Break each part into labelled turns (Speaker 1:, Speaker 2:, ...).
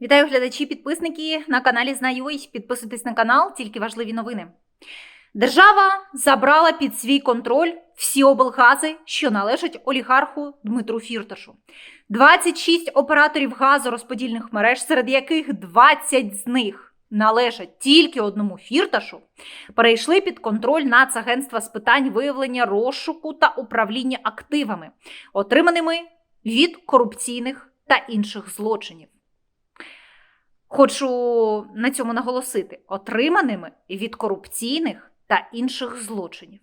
Speaker 1: Вітаю глядачі, підписники на каналі Знаю.й. Підписуйтесь на канал, тільки важливі новини. Держава забрала під свій контроль всі облгази, що належать олігарху Дмитру Фірташу. 26 операторів газорозподільних мереж, серед яких 20 з них належать тільки одному фірташу, перейшли під контроль Нацагентства з питань виявлення розшуку та управління активами, отриманими від корупційних та інших злочинів. Хочу на цьому наголосити: отриманими від корупційних та інших злочинів.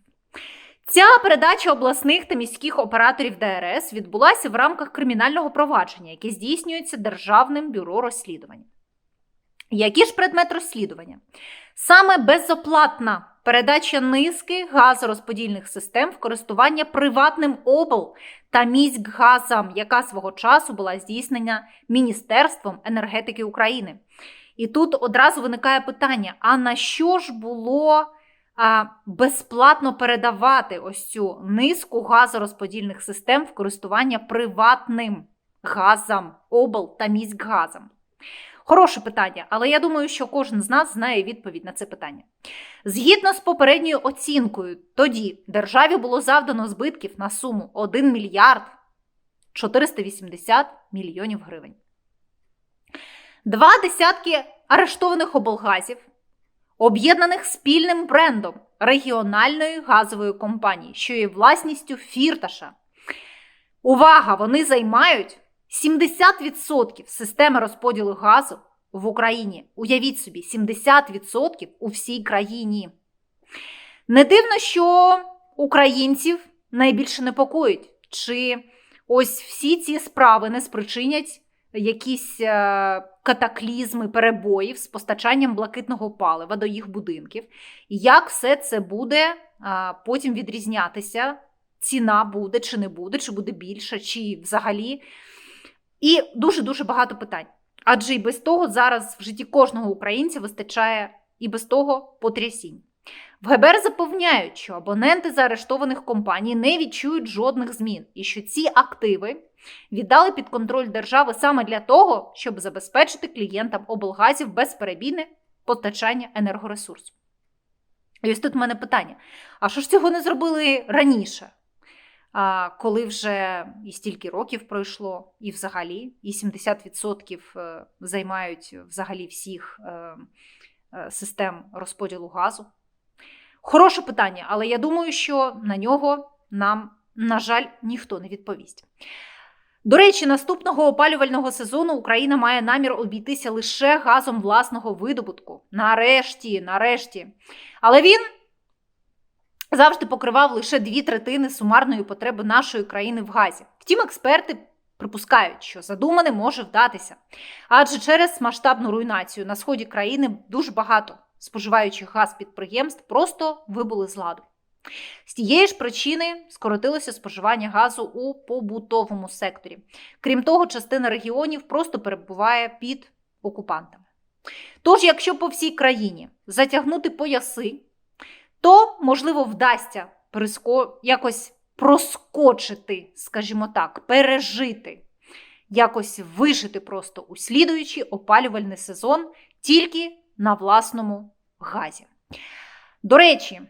Speaker 1: Ця передача обласних та міських операторів ДРС відбулася в рамках кримінального провадження, яке здійснюється Державним бюро розслідувань. Які ж предмет розслідування? Саме безоплатна передача низки газорозподільних систем в користування приватним обл та міськгазам, яка свого часу була здійснена Міністерством енергетики України. І тут одразу виникає питання: а на що ж було а, безплатно передавати ось цю низку газорозподільних систем в користування приватним газам, обл та міськгазам? Хороше питання, але я думаю, що кожен з нас знає відповідь на це питання. Згідно з попередньою оцінкою, тоді державі було завдано збитків на суму 1 мільярд 480 мільйонів гривень. Два десятки арештованих облгазів, об'єднаних спільним брендом регіональної газової компанії, що є власністю Фірташа. Увага! Вони займають 70% системи розподілу газу в Україні. Уявіть собі, 70% у всій країні. Не дивно, що українців найбільше непокоїть, чи ось всі ці справи не спричинять якісь е, катаклізми перебоїв з постачанням блакитного палива до їх будинків. Як все це буде е, потім відрізнятися? Ціна буде чи не буде, чи буде більша, чи взагалі. І дуже-дуже багато питань. Адже і без того зараз в житті кожного українця вистачає і без того потрясінь. В ГБР запевняють, що абоненти заарештованих компаній не відчують жодних змін, і що ці активи віддали під контроль держави саме для того, щоб забезпечити клієнтам облгазів безперебійне постачання енергоресурсу. І ось тут в мене питання: а що ж цього не зробили раніше? Коли вже і стільки років пройшло, і взагалі, і 70% займають взагалі всіх систем розподілу газу. Хороше питання, але я думаю, що на нього нам, на жаль, ніхто не відповість. До речі, наступного опалювального сезону Україна має намір обійтися лише газом власного видобутку. Нарешті, нарешті. Але він завжди покривав лише дві третини сумарної потреби нашої країни в газі. Втім, експерти припускають, що задумане може вдатися. Адже через масштабну руйнацію на сході країни дуже багато споживаючих газ підприємств просто вибули з ладу. З тієї ж причини скоротилося споживання газу у побутовому секторі. Крім того, частина регіонів просто перебуває під окупантами. Тож, якщо по всій країні затягнути пояси, то, можливо, вдасться приско... якось проскочити, скажімо так, пережити, якось вижити просто у слідуючий опалювальний сезон тільки на власному газі. До речі,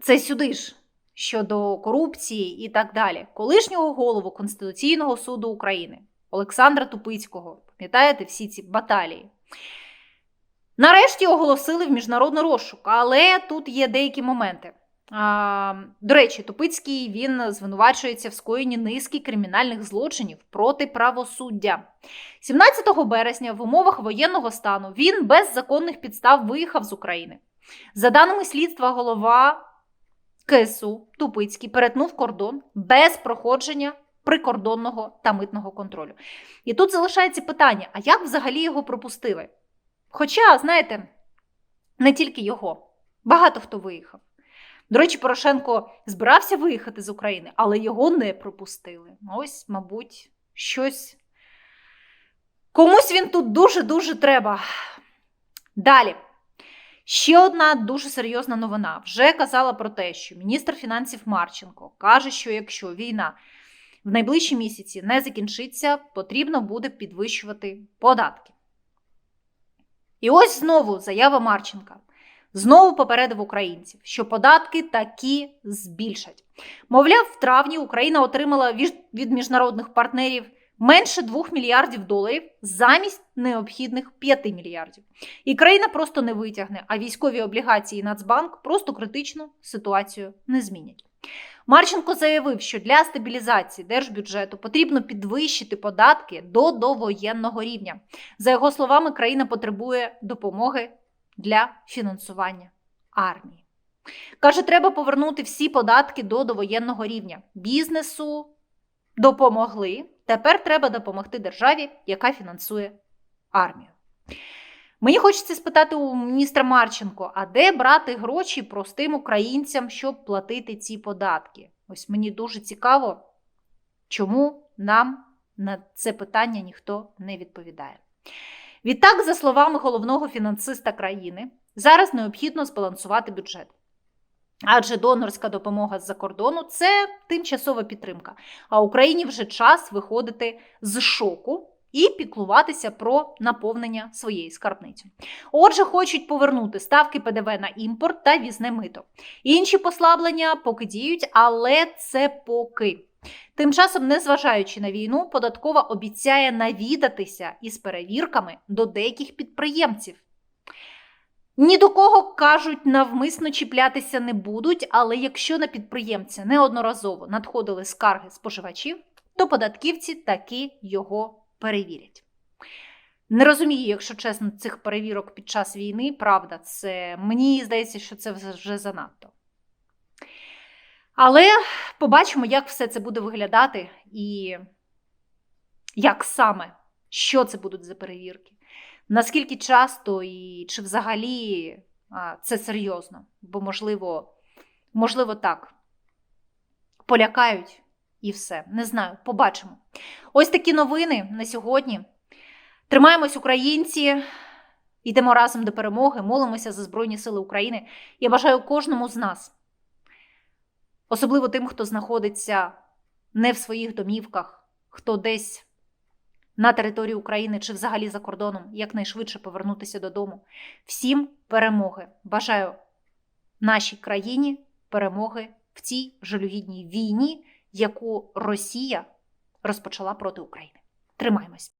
Speaker 1: це сюди ж щодо корупції і так далі. Колишнього голову Конституційного суду України Олександра Тупицького, пам'ятаєте всі ці баталії? Нарешті оголосили в міжнародний розшук, але тут є деякі моменти. А, До речі, Тупицький він звинувачується в скоєнні низки кримінальних злочинів проти правосуддя. 17 березня в умовах воєнного стану він без законних підстав виїхав з України. За даними слідства, голова КСУ Тупицький перетнув кордон без проходження прикордонного та митного контролю. І тут залишається питання: а як взагалі його пропустили? Хоча, знаєте, не тільки його, багато хто виїхав. До речі, Порошенко збирався виїхати з України, але його не пропустили. Ось, мабуть, щось. Комусь він тут дуже-дуже треба. Далі. Ще одна дуже серйозна новина. Вже казала про те, що міністр фінансів Марченко каже, що якщо війна в найближчі місяці не закінчиться, потрібно буде підвищувати податки. І ось знову заява Марченка. Знову попередив українців, що податки такі збільшать. Мовляв, в травні Україна отримала від міжнародних партнерів менше 2 мільярдів доларів замість необхідних 5 мільярдів. І країна просто не витягне, а військові облігації Нацбанк просто критичну ситуацію не змінять. Марченко заявив, що для стабілізації держбюджету потрібно підвищити податки до довоєнного рівня. За його словами, країна потребує допомоги для фінансування армії. Каже, треба повернути всі податки до довоєнного рівня. Бізнесу допомогли. Тепер треба допомогти державі, яка фінансує армію. Мені хочеться спитати у міністра Марченко, а де брати гроші простим українцям, щоб платити ці податки? Ось мені дуже цікаво, чому нам на це питання ніхто не відповідає. Відтак, за словами головного фінансиста країни, зараз необхідно збалансувати бюджет. Адже донорська допомога з-за кордону це тимчасова підтримка. А Україні вже час виходити з шоку і піклуватися про наповнення своєї скарбниці. Отже, хочуть повернути ставки ПДВ на імпорт та візне мито. Інші послаблення поки діють, але це поки. Тим часом, незважаючи на війну, податкова обіцяє навідатися із перевірками до деяких підприємців. Ні до кого кажуть, навмисно чіплятися не будуть, але якщо на підприємця неодноразово надходили скарги споживачів, то податківці таки його перевірять. Не розумію, якщо чесно, цих перевірок під час війни, правда, це мені здається, що це вже занадто. Але побачимо, як все це буде виглядати і як саме, що це будуть за перевірки. Наскільки часто і чи взагалі це серйозно? Бо, можливо, можливо, так. Полякають і все. Не знаю, побачимо. Ось такі новини на сьогодні. Тримаємось, українці, йдемо разом до перемоги, молимося за Збройні Сили України. Я бажаю кожному з нас, особливо тим, хто знаходиться не в своїх домівках, хто десь на території України чи взагалі за кордоном якнайшвидше повернутися додому. Всім перемоги! Бажаю нашій країні перемоги в цій жалюгідній війні, яку Росія розпочала проти України. Тримаємось!